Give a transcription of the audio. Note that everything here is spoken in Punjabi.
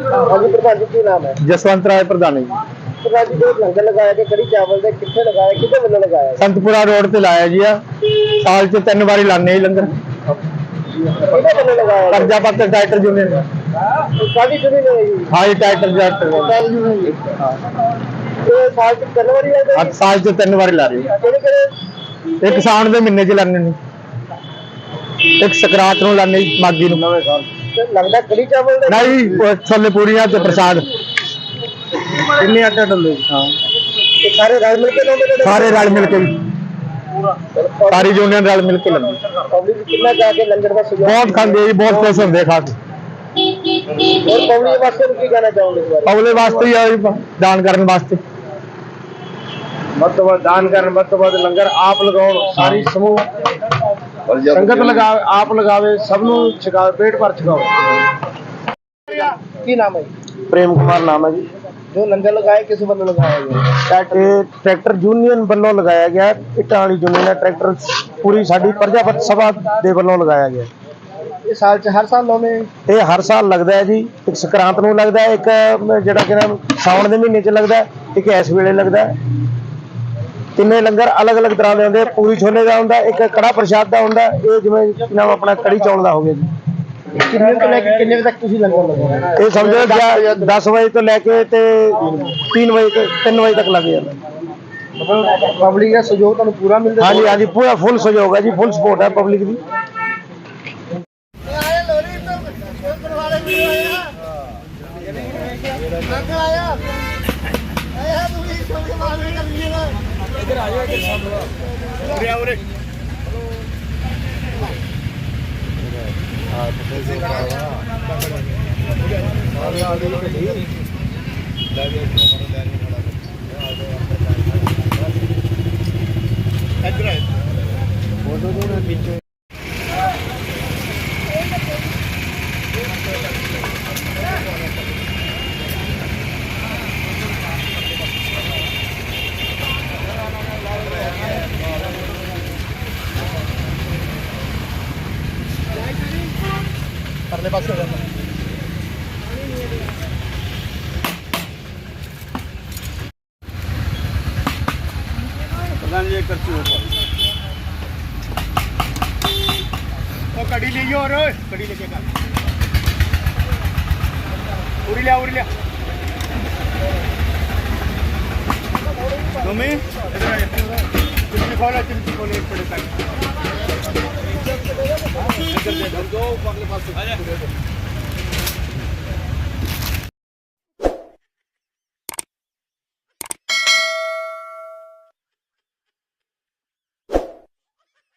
ਹਾਂਜੀ ਪ੍ਰਧਾਨ ਜੀ ਕੀ ਨਾਮ ਹੈ? ਜਸਵੰਤ ਰਾਏ ਪ੍ਰਧਾਨੀ। ਪ੍ਰਧਾਨ ਜੀ ਜੋ ਲੰਗਰ ਲਗਾਇਆ ਕਿ ਕੜੀ ਚਾਵਲ ਦਾ ਕਿੱਥੇ ਲਗਾਇਆ ਕਿਹਦੇ ਵੱਲੋਂ ਲਗਾਇਆ? ਸੰਤਪੁਰਾ ਰੋਡ ਤੇ ਲਾਇਆ ਜੀ ਆ। ਸਾਲ ਚ ਤਿੰਨ ਵਾਰੀ ਲਾਣੇ ਜੀ ਲੰਗਰ। ਕਿਹਦੇ ਵੱਲੋਂ ਲਗਾਇਆ ਕਰਜਾ ਪੱਤਰ ਟਾਈਟਲ ਯੂਨੀਅਨ ਕਾਦੀ ਚੁਣੀ ਨੇ ਜੀ ਹਾਂ ਜੀ। ਟਾਈਟਲ ਟਾਈਟਲ ਇਹ ਸਾਲ ਚ ਤਿੰਨ ਵਾਰੀ ਲੱਗਦਾ ਅੱਜ ਸਾਲ ਚ ਤਿੰਨ ਵਾਰੀ ਲਾ ਰਹੇ ਕਿਹੜੇ ਕਿਹੜੇ? ਇੱਕ ਸਾਉਣ ਦੇ ਮਹੀਨੇ ਚ ਲਾਣੇ ਨੇ। ਇੱਕ ਸਕਰਾਤ ਨੂੰ ਲਾਣੇ ਮਾਗੀ ਨੂੰ। ਨਵੇਂ ਸਾਲ ਤੇ ਲੱਗਦਾ ਕੜੀ ਚਾਵਲ ਦਾ ਨਹੀਂ ਉਹ ਛੋਲੇ ਪੂਰੀਆਂ ਤੇ ਪ੍ਰਸਾਦ। ਕਿੰਨੇ ਆਟਾ ਡੱਲੇ? ਹਾਂ। ਤੇ ਸਾਰੇ ਰਲ ਮਿਲ ਕੇ ਲਾਉਂਦੇ ਨੇ? ਸਾਰੇ ਰਲ ਮਿਲ ਕੇ। ਜੀ, ਸਾਰੀ ਯੂਨੀਅਨ ਰਲ ਮਿਲ ਕੇ ਲਾਉਂਦੇ। ਪਬਲਿਕ ਕਿੰਨਾ ਜਾ ਕੇ ਲੰਗਰ ਦਾ ਸਹਿਯੋਗ ਬਹੁਤ ਖਾਂਦੇ ਜੀ ਬਹੁਤ ਖੁਸ਼ ਹੁੰਦੇ ਖਾ ਕੇ। ਹੋਰ ਪਬਲਿਕ ਵਾਸਤੇ ਨੂੰ ਕੀ ਕਹਿਣਾ ਚਾਹੋਗੇ ਇਸ ਬਾਰੇ? ਅਗਲੇ ਵਾਸਤੇ ਹੀ ਆ ਜੀ ਦਾਨ ਕਰਨ ਵਾਸਤੇ। ਵੱਧ ਤੋਂ ਵੱਧ ਦਾਨ ਕਰਨ ਵੱਧ ਤੋਂ ਵੱਧ ਲੰਗਰ ਆਪ ਲਗਾਉਣ ਸਾਰੀ ਸਮੂਹ ਸੰਗਤ ਲਗਾ ਆਪ ਲਗਾਵੇ ਸਭ ਨੂੰ ਛਕਾਵੇ ਪੇਟ ਭਰ ਛਕਾਵੇ ਕੀ ਨਾਮ ਹੈ? ਪ੍ਰੇਮ ਕੁਮਾਰ ਨਾਮ ਹੈ ਜੀ। ਜੋ ਲੰਗਰ ਲਗਾਏ ਕਿਸ ਵੱਲੋਂ ਲਗਾਇਆ ਗਿਆ? ਟਰੈਕਟਰ ਯੂਨੀਅਨ ਵੱਲੋਂ ਲਗਾਇਆ ਗਿਆ ਇੱਟਾਂ ਵਾਲੀ ਯੂਨੀਅਨ ਟਰੈਕਟਰ ਪੂਰੀ ਸਾਡੀ ਪ੍ਰਜਾਪਤ ਸਭਾ ਦੇ ਵੱਲੋਂ ਲਗਾਇਆ ਗਿਆ ਇਹ ਸਾਲ ਚ ਹਰ ਸਾਲ ਲਾਉਂਦੇ? ਇਹ ਹਰ ਸਾਲ ਲੱਗਦਾ ਹੈ ਜੀ। ਇੱਕ ਸੰਕਰਾਂਤ ਨੂੰ ਲੱਗਦਾ ਹੈ। ਇੱਕ ਜਿਹੜਾ ਕਿ ਸਾਉਣ ਦੇ ਮਹੀਨੇ 'ਚ ਲੱਗਦਾ ਹੈ। ਇੱਕ ਇਸ ਵੇਲੇ ਲੱਗਦਾ ਹੈ। ਤਿੰਨੇ ਲੰਗਰ ਅਲੱਗ-ਅਲੱਗ ਤਰ੍ਹਾਂ ਦੇ ਹੁੰਦੇ ਪੂਰੀ ਛੋਲੇ ਦਾ ਹੁੰਦਾ ਇੱਕ ਕੜਾ ਪ੍ਰਸ਼ਾਦ ਦਾ ਹੁੰਦਾ ਇਹ ਜਿਵੇਂ ਨਾਮ ਆਪਣਾ ਕੜੀ ਚੌਲ ਦਾ ਹੋ ਗਿਆ ਜੀ। ਕਿੰਨੇ ਤੋਂ ਲੈ ਕੇ ਕਿੰਨੇ ਵਜੇ ਤੱਕ ਤੁਸੀਂ ਲੰਗਰ ਲਗਾਉਂਦੇ ਇਹ ਸਮਝੋ 10 ਵਜੇ ਤੋਂ ਲੈ ਕੇ ਤੇ 3 ਵਜੇ ਤੱਕ 3 ਵਜੇ ਤੱਕ ਲੱਗ ਜਾਂਦਾ। ਪਬਲਿਕ ਦਾ ਸਹਿਯੋਗ ਤੁਹਾਨੂੰ ਪੂਰਾ ਮਿਲਦਾ ਹਾਂਜੀ ਹਾਂਜੀ ਪੂਰਾ ਫੁੱਲ ਸਹਿਯੋਗ ਹੈ ਜੀ ਫੁੱਲ ਸਪੋਰਟ ਹੈ ਪਬਲਿਕ ਦੀ। ਇਧਰ ਆ ਜਾਓ ਇਧਰ ਸਾਹਮਣੇ ਉਰੇ ਆ ਉਰੇ ਆ ਤੁਸੀਂ ਆ ਆ ਲੈ ਲੈ ਪਰਲੇ ਪਾਸੇ ਹੋ ਜਾਂਦਾ। ਪ੍ਰਧਾਨ ਜੀ ਕਰਚੀ ਉਹ ਕੜੀ ਲਈ ਹੋਰ ਕੜੀ ਲੈ ਕੇ ਕਰ ਉਰੀ ਲਿਆ ਉਰੀ ਲਿਆ। ਤੁਮੇ ਇਧਰ ਆ ਚਿਮਟੀ ਖੋਲਾ ਚਿਮਟੀ Hadi. Hadi.